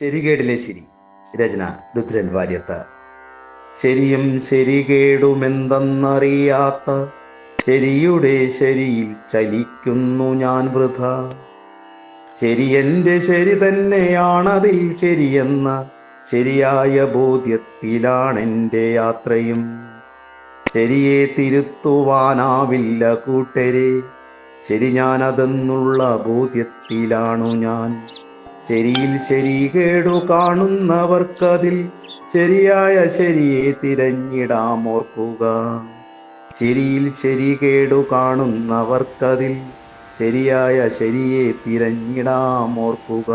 ശരികേടിലെ ശരി. രചന രുദ്രൻ വാര്യത്ത്. ശരിയും ശരികേടുമെന്തെന്നറിയാത്ത ശരിയുടെ ശരിയിൽ ചലിക്കുന്നു ഞാൻ വൃഥ. ശരി എന്റെ ശരി തന്നെയാണതിൽ ശരിയെന്ന ശരിയായ ബോധ്യത്തിലാണെന്റെ യാത്രയും. ശരിയെ തിരുത്തുവാനാവില്ല കൂട്ടരെ. ശരി ഞാനതെന്നുള്ള ബോധ്യത്തിലാണു ഞാൻ. ശരിയിൽ ശരി കേടു കാണുന്നവർക്കതിൽ ശരിയായ ശരിയെ തിരഞ്ഞിടാം ഓർക്കുക. ശരിയിൽ ശരി കേടു കാണുന്നവർക്കതിൽ ശരിയായ ശരിയെ തിരഞ്ഞിടാം ഓർക്കുക.